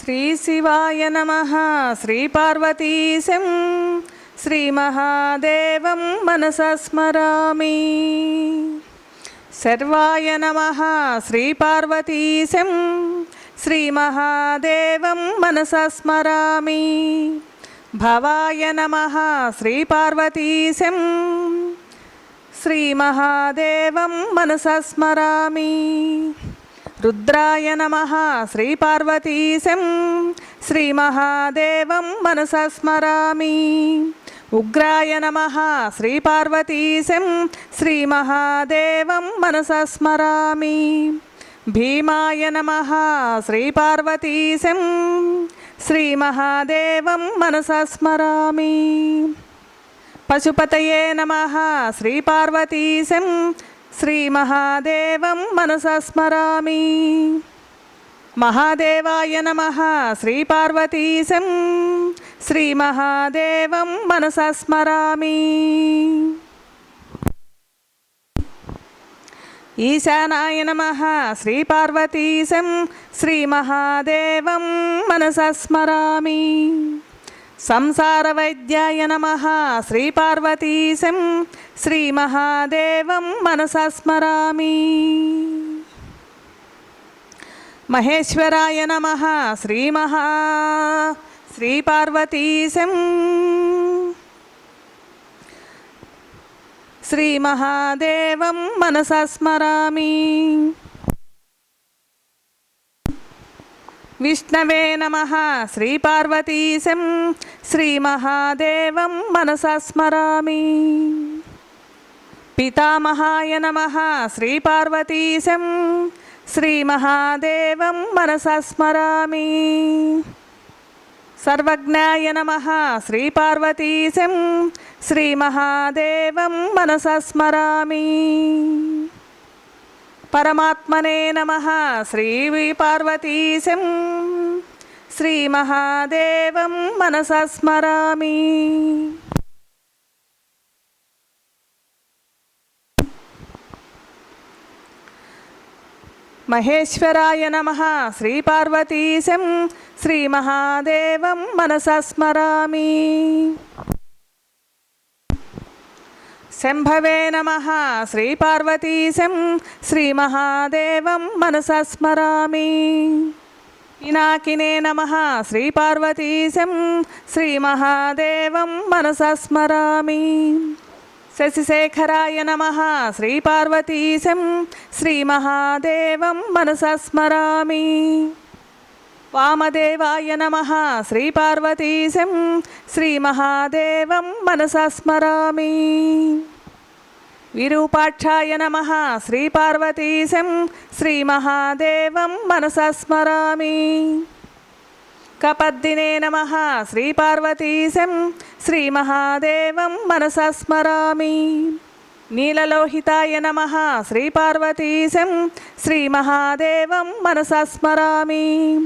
శ్రీశివాయ నమ. శ్రీపార్వతీశం శ్రీమహాదేవం మనసా స్మరామి. సర్వాయ నమ. శ్రీపార్వతీశం శ్రీమహాదేవం మనసా స్మరామి. భవాయ నమ. శ్రీపార్వతీశం శ్రీమహాదేవం మనసా స్మరామి. రుద్రాయ నమ. శ్రీపార్వతీశం. శ్రీమహాదేవం మనసా స్మరామి. ఉగ్రాయ నమ. శ్రీపార్వతీశం. శ్రీమహాదేవం మనసా స్మరామి. భీమాయ నమ. శ్రీపార్వతీశం. శ్రీమహాదేవం మనసా స్మరామి. పశుపతయే నమ. శ్రీపార్వతీశం. శ్రీమహాదేవం మనసా స్మరామి మహాదేవాయ నమ శ్రీపార్వతీశం శ్రీమహాదేవం మనసా స్మరామి ఈశానాయ నమ శ్రీపార్వతీశం శ్రీమహాదేవం మనసా స్మరామి సంసారవైద్యాయ నమ. శ్రీపార్వతీశం శ్రీమహాదేవం మనసా స్మరామి. మహేశ్వరాయ నమ. శ్రీమహా శ్రీపార్వతీశం శ్రీమహాదేవం మనసా స్మరామి. విష్ణవే నమ. శ్రీపార్వతీశం శ్రీమహాదేవం మనసా స్మరామి. పితామహాయ నమ. శ్రీపార్వతీశం శ్రీమహాదేవం మనసా స్మరామి. సర్వజ్ఞాయ నమ. శ్రీపార్వతీశం శ్రీమహాదేవం మనసా స్మరామి. పరమాత్మనే నమ. శ్రీపార్వతీశం శ్రీమహాదేవం మనసా స్మరామి. మహేశ్వరాయ నమ. శ్రీపార్వతీశం శ్రీమహాదేవం మనసా స్మరామి. శంభవే నమ. శ్రీపార్వతీశం శ్రీమహాదేవం మనసా స్మరామి. పినాకినే నమ. శ్రీపార్వతీశం శ్రీమహాదేవం మనసా స్మరామి. శశిశేఖరాయ నమ. శ్రీపార్వతీశం శ్రీమహాదేవం మనసా స్మరామి. వామదేవాయ నమ. శ్రీపార్వతీశం శ్రీమహాదేవం మనసా స్మరామి. విరూపాక్షాయ నమ. శ్రీపార్వతీశం శ్రీమహాదేవం మనసా స్మరామి. కపద్దినే నమ. శ్రీపార్వతీశం శ్రీమహాదేవం మనసా స్మరామి. నీలలోహితాయ నమ. శ్రీపార్వతీశం శ్రీమహాదేవం మనసా స్మరామి.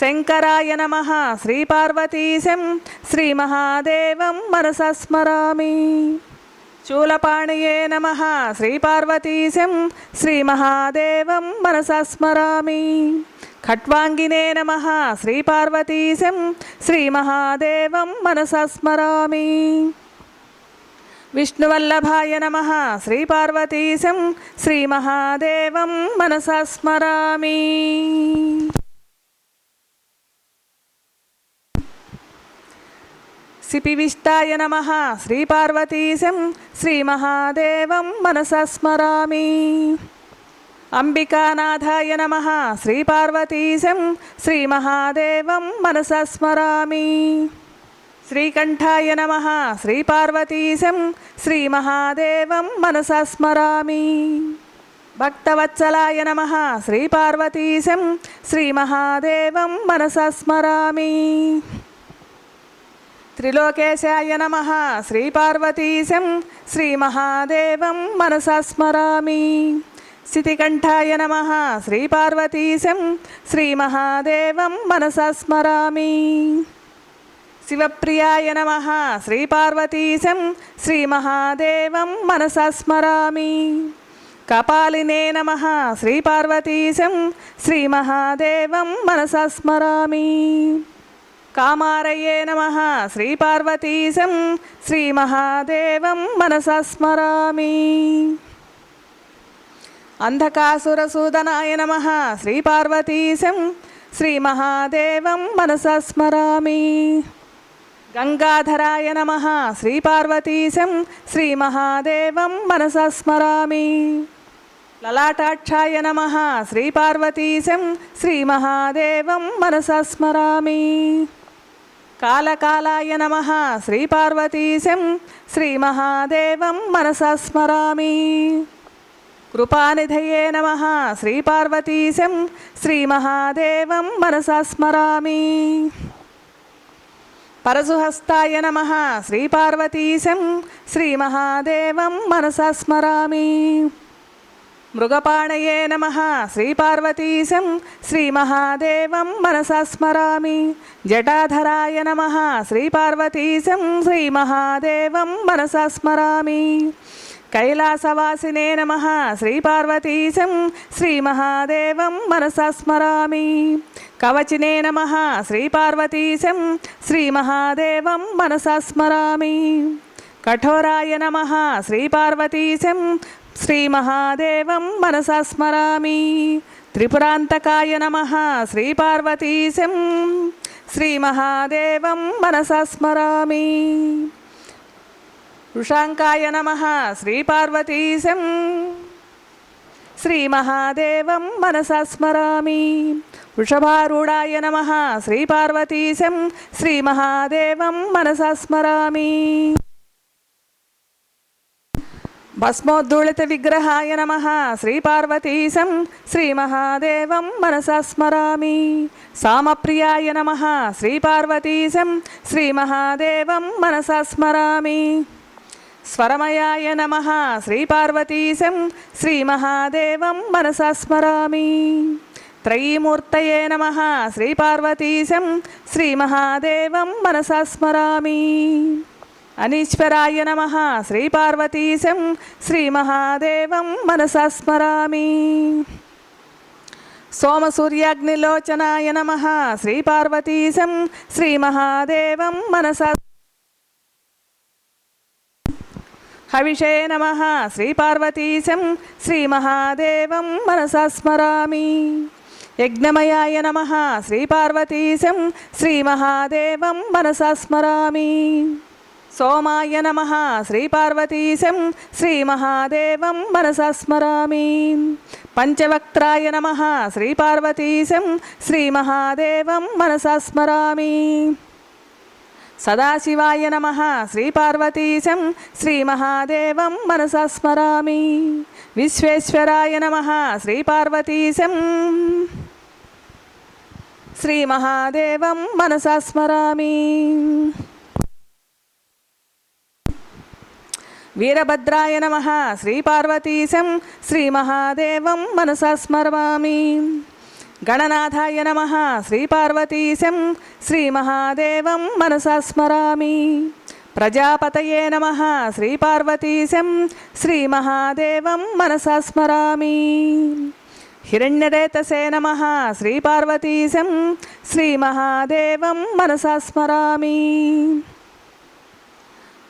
శంకరాయ నమ. శ్రీపార్వతీశం శ్రీమహాదేవం మనసా స్మరామి. శూలపాణియే నమ శ్రీపార్వతీశం శ్రీమహాదేవం మనసస్మరామి ఖట్వాంగినే నమ శ్రీపార్వతీశం శ్రీమహాదేవం మనసస్మరామి విష్ణువల్లభాయ నమ శ్రీపార్వతీశం శ్రీమహాదేవం మనసస్మరామి సిపివిష్టాయ నమ. శ్రీపార్వతీశం శ్రీమహాదేవం మనసా స్మరామి. అంబికానాథాయ నమ. శ్రీపార్వతీశం శ్రీమహాదేవం మనసా స్మరామి. శ్రీకంఠాయ నమ. శ్రీపార్వతీశం శ్రీమహాదేవం మనసా స్మరామి. భక్తవత్సలాయ నమ. శ్రీపార్వతీశం శ్రీమహాదేవం మనసా స్మరామి. త్రిలోకేశాయ నమ. శ్రీపార్వతీశం శ్రీమహాదేవం మనసా స్మరామి. స్థితికంఠాయ నమ. శ్రీపార్వతీశం శ్రీమహాదేవం మనసా స్మరామి. శివప్రియాయ నమ. శ్రీపార్వతీశం శ్రీమహాదేవం మనసా స్మరామి. కపాలినే నమ. శ్రీపార్వతీశం శ్రీమహాదేవం మనసా స్మరామి. కామారయే నమ. శ్రీపార్వతీశం శ్రీమహాదేవం మనసా స్మరామి. అంధకాసురసూదనాయ నమ. శ్రీపార్వతీశం శ్రీమహాదేవం మనసా స్మరామి. గంగాధరాయ నమ. శ్రీపార్వతీశం శ్రీమహాదేవం మనసా స్మరామి. లలాటాక్షాయ నమ. శ్రీపార్వతీశం శ్రీమహాదేవం మనసా స్మరామి. కాలకాలాయ నమ. శ్రీపార్వతీశం శ్రీమహాదేవం మనసా స్మరామి. కృపానిధయే నమ. శ్రీపార్వతీశం శ్రీమహాదేవం మనసా స్మరామి. పరశుహస్తాయ నమ. శ్రీపార్వతీశం శ్రీమహాదేవం మనసా స్మరామి. మృగపాణయే నమ. శ్రీపార్వతీశం శ్రీమహాదేవం మనసా స్మరామి. జటాధరాయ నమ. శ్రీపార్వతీశం శ్రీమహాదేవం మనసా స్మరామి. కైలాసవాసినే నమ. శ్రీపార్వతీశం శ్రీమహాదేవం మనసా స్మరామి. కవచినే నమ. శ్రీపార్వతీశం శ్రీమహాదేవం మనసా స్మరామి. కఠోరాయ నమ. శ్రీపార్వతీశం శ్రీమహాదేవం మనసా స్మరామి. త్రిపురాంతకాయ నమ శ్రీపార్వతీశం. శ్రీమహాదేవం మనసా స్మరామి. వృషాంకాయ నమ శ్రీపార్వతీశం. శ్రీమహాదేవం మనసా స్మరామి. వృషభారూఢాయ నమ శ్రీపార్వతీశం. శ్రీమహాదేవం మనసా స్మరామి. భస్మోద్ధూళిత విగ్రహాయ నమ. శ్రీపార్వతీశం శ్రీమహాదేవం మనసా స్మరామి. సామప్రియాయ నమ. శ్రీపార్వతీశం శ్రీమహాదేవం మనసా స్మరామి. స్వరమయాయ నమ. శ్రీపార్వతీశం శ్రీమహాదేవం మనసా స్మరామి. త్రయీమూర్తయే నమ. శ్రీపార్వతీశం శ్రీమహాదేవం మనసా స్మరామి. అనీశ్వరాయ నమ. శ్రీపార్వతీశం శ్రీమహాదేవం మనసా స్మరామి. సోమసూర్యాగ్నిలోచనాయ నమ. శ్రీపార్వతీశం శ్రీమహాదేవం మనసా హవిషే నమ. శ్రీపార్వతీశం శ్రీమహాదేవం మనసా స్మరామి. యజ్ఞమయాయ నమ. శ్రీపార్వతీశం శ్రీమహాదేవం మనసా స్మరామి. సోమాయ నమ. శ్రీపార్వతీశం శ్రీమహాదేవం మనసా స్మరామి. పంచవక్త్రాయ నమ. శ్రీపార్వతీశం శ్రీమహాదేవం మనసా స్మరామి. సదాశివాయ నమ. శ్రీపార్వతీశం శ్రీమహాదేవం మనసా స్మరామి. విశ్వేశ్వరాయ నమ. శ్రీపార్వతీశం శ్రీమహాదేవం మనసా స్మరామి. వీరభద్రాయ నమ. శ్రీపార్వతీశం శ్రీమహాదేవం మనసా స్మరామి గణనాథాయ నమ. శ్రీపార్వతీశం శ్రీమహాదేవం మనసా స్మరామి. ప్రజాపతయే నమ. శ్రీపార్వతీశం శ్రీమహాదేవం మనసా స్మరామి. హిరణ్యరేతసే నమ. శ్రీపార్వతీశం శ్రీమహాదేవం మనసా స్మరామి.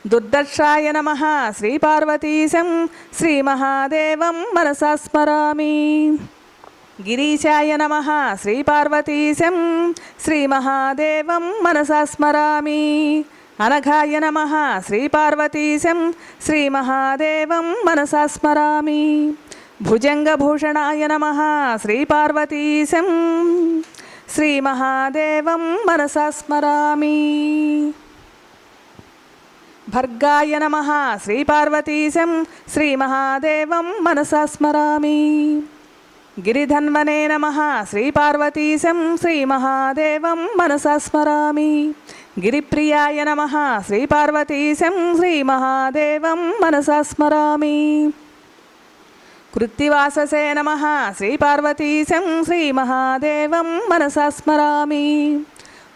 దుర్దర్శాయ నమ. శ్రీపార్వతీశం శ్రీమహాదేవం మనసా స్మరామి గిరీశాయ నమ. శ్రీపార్వతీశం శ్రీమహాదేవం మనసా స్మరామి అనఘాయ నమ. శ్రీపార్వతీశం శ్రీమహాదేవం మనసా స్మరామి భుజంగభూషణాయ నమ. శ్రీపార్వతీశం శ్రీమహాదేవం మనసా స్మరామి భర్గాయ నమ. శ్రీపార్వతీశం శ్రీమహాదేవం మనసా స్మరామి. గిరిధన్వనే నమ. శ్రీపార్వతీశం శ్రీమహాదేవం మనసా స్మరామి. గిరిప్రియాయ నమ. శ్రీపార్వతీశం శ్రీమహాదేవం మనసా స్మరామి. కృత్తివాససే నమ. శ్రీపార్వతీశం శ్రీమహాదేవం మనసా స్మరామి.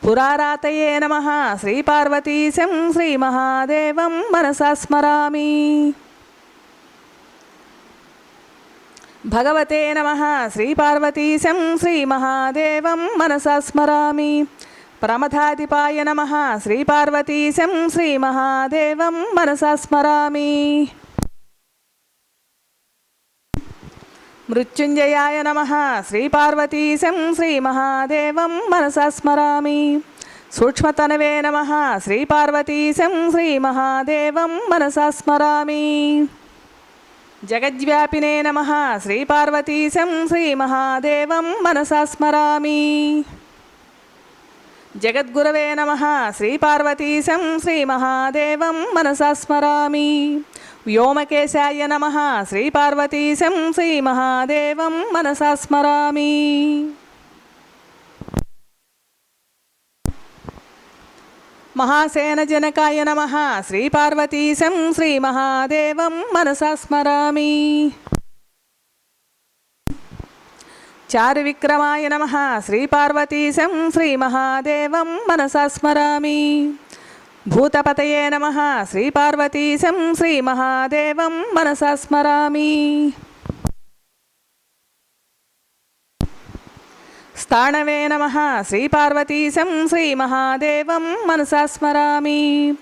పురారాతయే నమ. శ్రీపార్వతీశం శ్రీమహాదేవం మనసా స్మరామి. భగవతే నమ. శ్రీపార్వతీశం శ్రీమహాదేవం మనసా స్మరామి. ప్రమథాధిపాయ నమ. శ్రీపార్వతీశం శ్రీమహాదేవం మనసా స్మరామి. మృత్యుంజయాయ నమ. శ్రీపార్వతీశం శ్రీమహాదేవం మనసా స్మరామి. సూక్ష్మతనవే నమ. శ్రీపార్వతీశం శ్రీమహాదేవం మనసా స్మరామి. జగద్వ్యాపినే నమ. శ్రీపార్వతీశం శ్రీమహాదేవం మనసా స్మరామి. జగద్గురవే నమ. శ్రీపార్వతీశం శ్రీమహాదేవం మనసా స్మరామి. వ్యోమకేశాయ నమ. శ్రీపార్వతీశం శ్రీమహాదేవం మనసా స్మరామి. మహాసేనజనకాయ నమ. శ్రీపార్వతీశం శ్రీమహాదేవం మనసా స్మరామి. చారువిక్రమాయ నమ. శ్రీపార్వతీశం శ్రీమహాదేవం మనసా స్మరామి. భూతపతయే నమ. శ్రీపార్వతీశం శ్రీమహాదేవం మనసా స్మరామి. స్థాణవే నమ. శ్రీపార్వతీశం శ్రీమహాదేవం మనసా స్మరామి.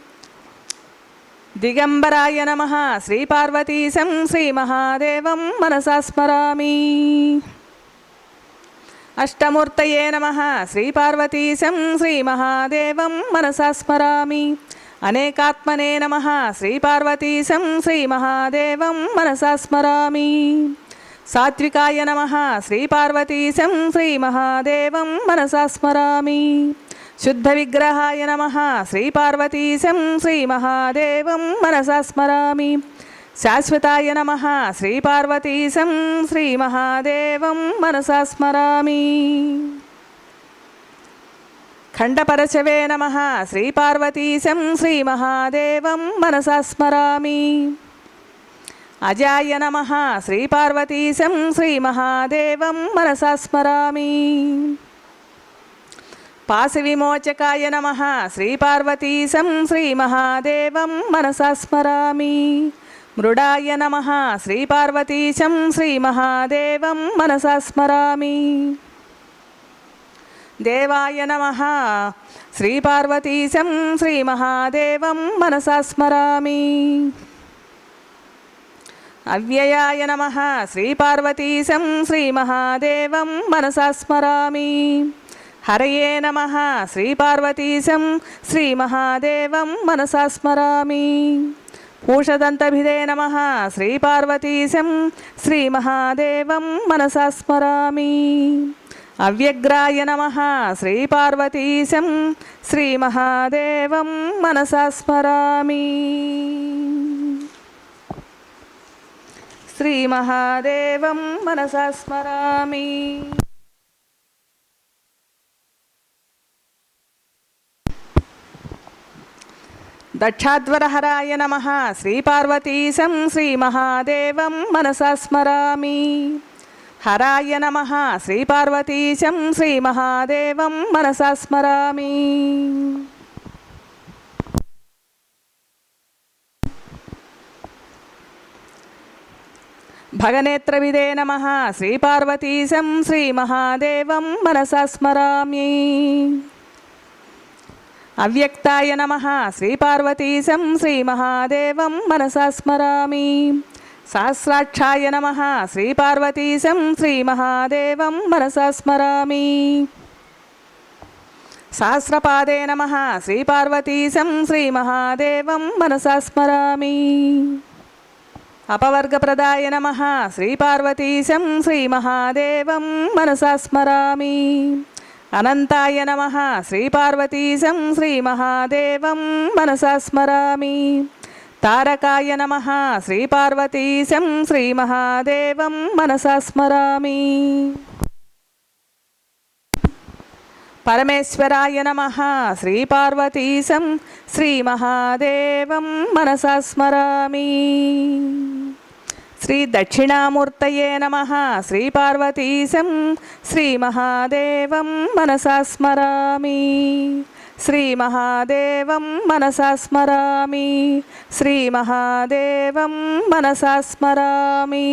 దిగంబరాయ నమ. శ్రీపార్వతీశం శ్రీమహాదేవం మనసా స్మరామి. అష్టమూర్తయే నమ. శ్రీపార్వతీశం శ్రీమహాదేవం మనసా స్మరామి. అనేకాత్మనే నమ. శ్రీపార్వతీశం శ్రీమహాదేవం మనసా స్మరామి. సాత్వికాయ నమ. శ్రీపార్వతీశం శ్రీమహాదేవం మనసా స్మరామి. శుద్ధ విగ్రహాయ నమ. శ్రీపార్వతీశం శ్రీమహాదేవం మనసా స్మరామి. శాశ్వతాయ నమ. శ్రీపార్వతీశం శ్రీమహాదేవం మనసా స్మరామి. ఖండపరచవే నమ. శ్రీపార్వతీశం శ్రీమహాదేవం మనసా స్మరామి. అజాయ నమ. శ్రీపార్వతీశం శ్రీమహాదేవం మనసా స్మరామి. పాశవిమోచకాయ నమ. శ్రీపార్వతీశం శ్రీమహాదేవం మనసా స్మరామి. మృడాయ నమ. శ్రీపార్వతీశం శ్రీమహాదేవం మనసా స్మరామి. దేవాయ నమ. శ్రీపార్వతీశం శ్రీమహాదేవం మనసా స్మరామి. అవ్యయాయ నమ. శ్రీపార్వతీశం శ్రీమహాదేవం మనసా స్మరామి. హరయే నమ. శ్రీపార్వతీశం శ్రీమహాదేవం మనసా స్మరామి. పూషదంతభిదే నమ శ్రీపార్వతీశం శ్రీమహాదేవం మనసా స్మరామి అవ్యగ్రాయ నమ శ్రీపార్వతీశం శ్రీమహాదేవం మనసా స్మరామి శ్రీమహాదేవం మనసా స్మరామి దక్షాధ్వరహరాయ నమ. శ్రీపార్వతీశం శ్రీమహాదేవం మనసా స్మరామి. హరాయ నమ. శ్రీపార్వతీశం శ్రీమహాదేవం మనసా స్మరామి. భగనేత్రవిదే నమ. శ్రీపార్వతీశం శ్రీమహాదేవం మనసా స్మరామి. అవ్యక్తాయ నమ. శ్రీపార్వతీశం శ్రీమహాదేవం మనసా స్మరామి. సహస్రాక్షాయ నమ. శ్రీపార్వతీశం శ్రీమహాదేవం మనసా స్మరామి. సహస్రపాదే నమ. శ్రీపార్వతీశం శ్రీమహాదేవం మనసా స్మరామి. అపవర్గప్రదాయ నమ. శ్రీపార్వతీశం శ్రీమహాదేవం మనసా స్మరామి. అనంతాయ నమ. శ్రీపార్వతీశం శ్రీమహాదేవం మనసా స్మరామి. తారకాయ నమ. శ్రీపార్వతీశం శ్రీమహాదేవం మనసా స్మరామి. పరమేశ్వరాయ నమ. శ్రీపార్వతీశం శ్రీమహాదేవం మనసా స్మరామి. శ్రీ దక్షిణామూర్తయే నమ శ్రీ పార్వతీశం శ్రీ మహాదేవం మనసా స్మరామి శ్రీ మహాదేవం మనసా స్మరామి శ్రీ మహాదేవం మనసా స్మరామి